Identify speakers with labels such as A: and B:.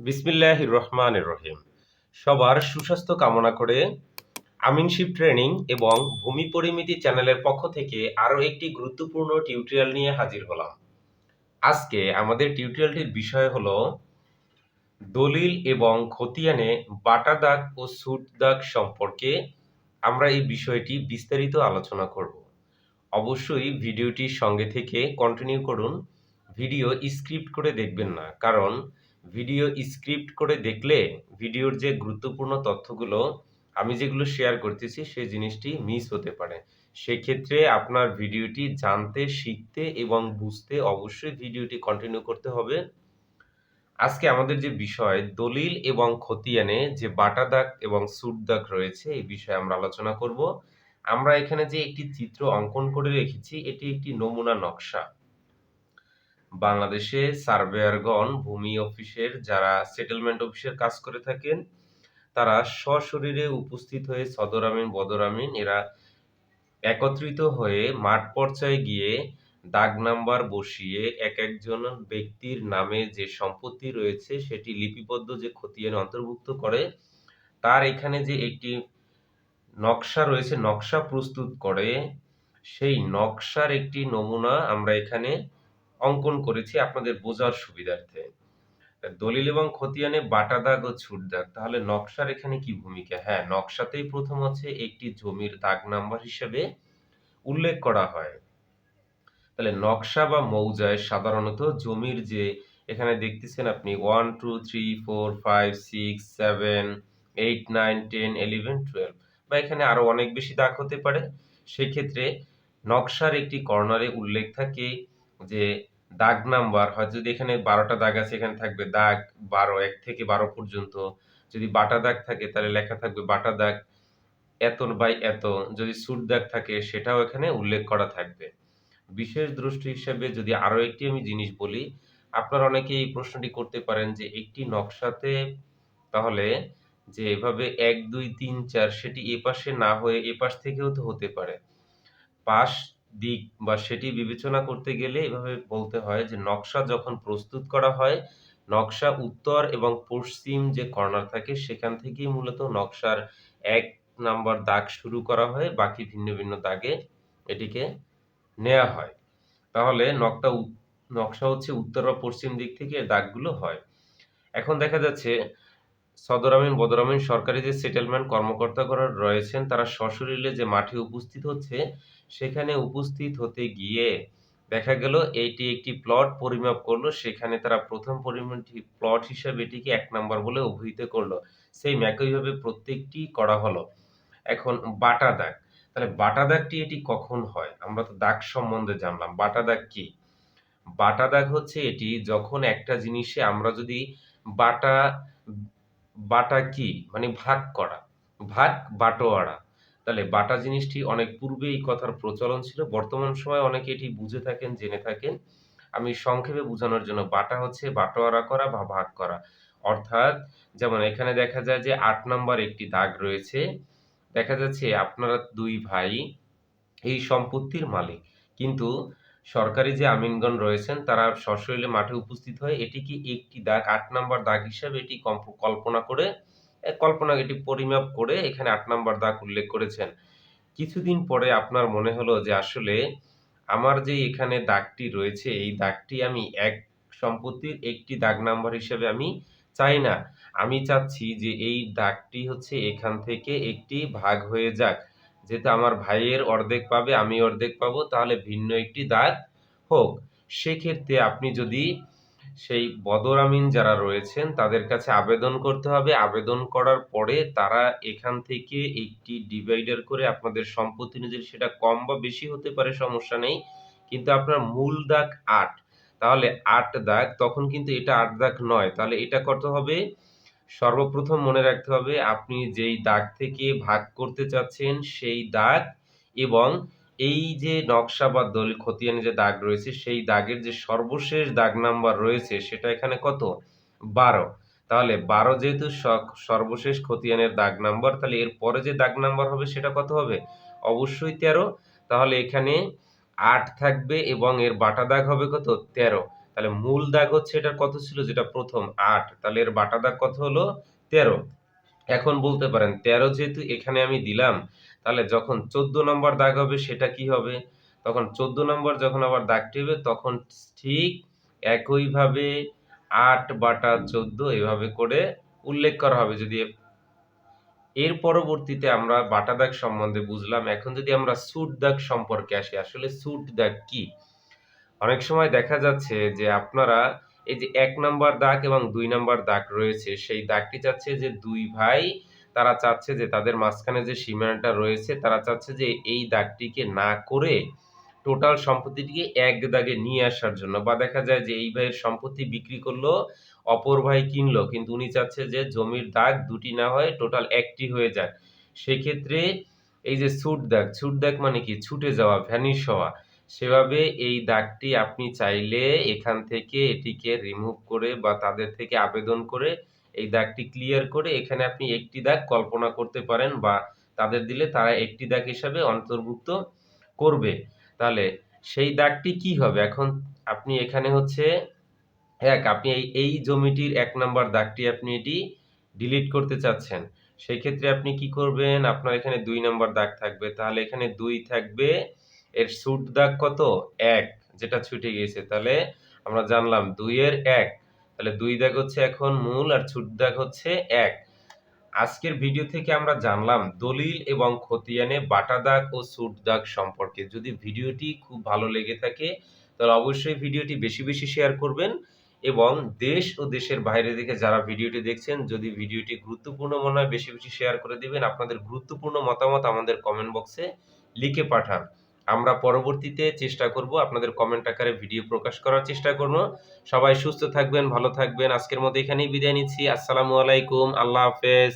A: বিসমিল্লাহ রহমান রহিম। সবার সুস্বাস্থ্য কামনা করে আমিনশিপ ট্রেনিং এবং ভূমি পরিমিতি চ্যানেলের পক্ষ থেকে আরও একটি গুরুত্বপূর্ণ টিউটোরিয়াল নিয়ে হাজির হলাম। আজকে আমাদের টিউটোরিয়ালটির বিষয় হলো দলিল এবং খতিয়ানে বাটা দাগ ও সুট দাগ সম্পর্কে আমরা এই বিষয়টি বিস্তারিত আলোচনা করব। অবশ্যই ভিডিওটির সঙ্গে থেকে কন্টিনিউ করুন। ভিডিও স্ক্রিপ্ট করে দেখবেন না, কারণ ভিডিও স্ক্রিপ্ট করে দেখলে ভিডিওর যে গুরুত্বপূর্ণ তথ্যগুলো আমি যেগুলো শেয়ার করতেছি সেই জিনিসটি মিস হতে পারে। সেক্ষেত্রে আপনার ভিডিওটি জানতে, শিখতে এবং বুঝতে অবশ্যই ভিডিওটি কন্টিনিউ করতে হবে। আজকে আমাদের যে বিষয়, দলিল এবং খতিয়ানে যে বাটা দাগ এবং সুট দাগ রয়েছে, এই বিষয়ে আমরা আলোচনা করব। আমরা এখানে যে একটি চিত্র অঙ্কন করে রেখেছি, এটি একটি নমুনা নকশা। বাংলাদেশে সার্ভেয়ারগণ, ভূমি অফিসের যারা সেটেলমেন্ট অফিসের কাজ করে থাকেন, তারা সশরীরে উপস্থিত হয়ে সদর আমিন, বদর আমিন, এরা একত্রিত হয়ে মাঠ পর্যায়ে গিয়ে দাগ নাম্বার বসিয়ে এক একজন ব্যক্তির নামে যে সম্পত্তি রয়েছে, সেটি লিপিবদ্ধ যে খতিয়ান অন্তর্ভুক্ত করে, তার এখানে যে একটি নকশা রয়েছে, নকশা প্রস্তুত করে, সেই নকশার একটি নমুনা আমরা এখানে অঙ্কন করেছি আপনাদের বোঝার সুবিধার্থে। দলিল এবং খতিয়ানে বাটা দাগ ও ছুট দাগ, তাহলে নকশার এখানে কি ভূমিকা? হ্যাঁ নকশাতেই প্রথম হচ্ছে একটি জমির দাগ নাম্বার হিসেবে উল্লেখ করা হয়। তাহলে নকশা বা মৌজায় সাধারণত জমির যে, এখানে দেখতেছেন আপনি one two three four five six seven eight nine ten eleven twelve বা এখানে আরও অনেক বেশি দাগ হতে পারে। সেক্ষেত্রে নকশার একটি কর্নারে উল্লেখ থাকে যে দাগ নাম্বার, হয় যদি এখানে বারোটা দাগ আছে, এখানে থাকবে দাগ বারো, এক থেকে বারো পর্যন্ত। যদি বাটা দাগ থাকে, তাহলে লেখা থাকবে বাটা দাগ এত বাই এত যদি সুট দাগ থাকে, সেটাও এখানে উল্লেখ করা থাকবে। বিশেষ দৃষ্টি হিসাবে যদি আরও একটি আমি জিনিস বলি, আপনারা অনেকে এই প্রশ্নটি করতে পারেন যে একটি নকশাতে তাহলে যে এভাবে এক, দুই, তিন, চার, সেটি এপাশে না হয়ে এপাশ থেকেও তো হতে পারে। পাশ দিক বা সেটি বিবেচনা করতে গেলে এভাবে বলতে হয় যে নকশা যখন প্রস্তুত করা হয়, নকশা উত্তর এবং পশ্চিম যে কর্নার থাকে সেখান থেকেই মূলত নকশার এক নাম্বার দাগ শুরু করা হয়, বাকি ভিন্ন ভিন্ন দাগে এটিকে নেওয়া হয়। তাহলে নকটা নকশা হচ্ছে উত্তর বা পশ্চিম দিক থেকে দাগগুলো হয়। এখন দেখা যাচ্ছে সদর আমিন, বদর আমিন সরকারি যে সেটেলমেন্ট কর্মকর্তা করা রয়েছেন, তারা সশরীরে যে মাঠে উপস্থিত হচ্ছে, সেখানে উপস্থিত হতে গিয়ে দেখা গেল এইটি একটি প্লট পরিমাপ করল, সেখানে তারা প্রথম পরিমাণটি প্লট হিসাবে এটিকে এক নাম্বার বলে অভিহিত করল। সেই একইভাবে প্রত্যেকটি করা হলো। এখন বাটা দাগ তাহলে বাটা দাগটি এটি কখন হয়? আমরা তো দাগ সম্বন্ধে জানলাম। বাটা দাগ কি? বাটা দাগ হচ্ছে এটি যখন একটা জিনিসে আমরা যদি বাটা বাটা কি? মানে ভাগ করা। ভাগ, বাটোয়ারা। তাহলে বাটা জিনিসটি অনেক পূর্বে এই কথার প্রচলন ছিল। বর্তমান সময়ে অনেকে এটি বুঝে থাকেন, জেনে থাকেন। আমি সংক্ষেপে বোঝানোর জন্য বাটা হচ্ছে বাটোয়ারা করা বা ভাগ করা। অর্থাৎ যেমন এখানে দেখা যায় যে আট নম্বর একটি দাগ রয়েছে। দেখা যাচ্ছে আপনারা দুই ভাই এই সম্পত্তির মালিক। কিন্তু সরকারি যে আমিনগণ রয়েছেন, তারা সশরীরে মাঠে উপস্থিত হয়ে এটিকে একটি দাগ, আট নম্বর দাগ হিসাবে এটি কল্পনা করে কল্পনা এটি পরিমাপ করে এখানে আট নম্বর দাগ উল্লেখ করেছেন। কিছুদিন পরে আপনার মনে হলো যে আসলে আমার যে এখানে দাগটি রয়েছে, এই দাগটি আমি এক সম্পত্তির একটি দাগ নাম্বার হিসেবে আমি চাই না। আমি চাচ্ছি যে এই দাগটি হচ্ছে এখান থেকে একটি ভাগ হয়ে যাক। যেহেতু আমার ভাইয়ের অর্ধেক পাবে, আমি অর্ধেক পাবো, তাহলে ভিন্ন একটি দাগ হোক। সেক্ষেত্রে আপনি যদি সেই বদর আমিন যারা রয়েছেন, তাদের কাছে আবেদন করতে হবে। আবেদন করার পরে তারা এখান থেকে একটি ডিভাইডার করে আপনাদের সম্পত্তি অনুযায়ী সেটা কম বা বেশি হতে পারে, সমস্যা নেই। কিন্তু আপনার মূল দাগ আট। তাহলে আট দাগ, তখন কিন্তু এটা আট দাগ নয়। তাহলে এটা কত হবে? সর্বপ্রথম মনে রাখতে হবে আপনি যেই দাগ থেকে ভাগ করতে চাচ্ছেন সেই দাগ এবং এই যে নকশা বা দলিল খতিয়ানে যে দাগ রয়েছে, সেই দাগের যে সর্বশেষ দাগ নাম্বার রয়েছে সেটা এখানে কত? বারো। তাহলে বারো যেহেতু সর্বশেষ খতিয়ানের দাগ নাম্বার, তাহলে এর পরে যে দাগ নাম্বার হবে সেটা কত হবে? অবশ্যই তেরো। তাহলে এখানে আট থাকবে এবং এর বাটা দাগ হবে কত? তেরো। তাহলে মূল দাগ হচ্ছে এটার কত ছিল? যেটা প্রথম আট। তাহলে এর বাটা দাগ কত হলো? তেরো। এখন বলতে পারেন, তেরো যেহেতু এখানে আমি দিলাম, তাহলে যখন চোদ্দ নম্বর দাগ হবে, সেটা কি হবে? তখন চোদ্দ নম্বর যখন আবার দাগটি হবে, তখন ঠিক একইভাবে আট বাটা চোদ্দ এভাবে করে উল্লেখ করা হবে। যদি এর পরবর্তীতে আমরা বাটা দাগ সম্বন্ধে বুঝলাম, এখন যদি আমরা সুট দাগ সম্পর্কে আসি, আসলে সুট দাগ কি? অনেক সময় দেখা যাচ্ছে যে আপনারা এই যে এক নাম্বার দাগ এবং দুই নাম্বার দাগ রয়েছে, সেই দাগটি চাচ্ছে যে দুই ভাই, তারা চাচ্ছে যে তাদের মাঝখানে যে সীমানাটা রয়েছে, তারা চাচ্ছে যে এই দাগটিকে না করে টোটাল সম্পত্তিটিকে এক দাগে নিয়ে আসার জন্য। বা দেখা যায় যে এই ভাইয়ের সম্পত্তি বিক্রি করল, অপর ভাই কিনলো, কিন্তু উনি চাচ্ছে যে জমির দাগ দুটি না হয় টোটাল একটি হয়ে যায় সেক্ষেত্রে এই যে ছুট দাগ ছুট দাগ মানে কি? ছুটে যাওয়া ভ্যানিশ হওয়া। সেভাবে এই দাগটি আপনি চাইলে এখান থেকে এটিকে রিমুভ করে বা তাদের থেকে আবেদন করে এই দাগটি ক্লিয়ার করে এখানে আপনি একটি দাগ কল্পনা করতে পারেন বা তাদের দিলে তারা একটি দাগ হিসাবে অন্তর্ভুক্ত করবে। তাহলে সেই দাগটি কি হবে? এখন আপনি এখানে হচ্ছে, এক, আপনি এই জমিটির এক নাম্বার দাগটি আপনি এটি ডিলিট করতে চাচ্ছেন। সেই ক্ষেত্রে আপনি কি করবেন? আপনার এখানে দুই নাম্বার দাগ থাকবে। তাহলে এখানে দুই থাকবে এর সুট দাগ কত? এক, যেটা ছুটে গিয়েছে। তাহলে আমরা জানলাম দুইয়ের এক। তাহলে দুই দাগ হচ্ছে এখন মূল আর ছুট দাগ হচ্ছে এক। আজকের ভিডিও থেকে আমরা জানলাম দলিল এবং খতিয়ানে বাটা দাগ ও সুট দাগ সম্পর্কে। যদি ভিডিওটি খুব ভালো লেগে থাকে, তাহলে অবশ্যই ভিডিওটি বেশি বেশি শেয়ার করবেন এবং দেশ ও দেশের বাইরে থেকে যারা ভিডিওটি দেখছেন, যদি ভিডিওটি গুরুত্বপূর্ণ মনে হয়, বেশি বেশি শেয়ার করে দিবেন। আপনাদের গুরুত্বপূর্ণ মতামত আমাদের কমেন্ট বক্সে লিখে পাঠান। আমরা পরবর্তীতে চেষ্টা করব আপনাদের কমেন্ট আকারে ভিডিও প্রকাশ করার চেষ্টা করব। সবাই সুস্থ থাকবেন, ভালো থাকবেন। আজকের মতো এখানেই বিদায় নিচ্ছি। আসসালামু আলাইকুম। আল্লাহ হাফেজ।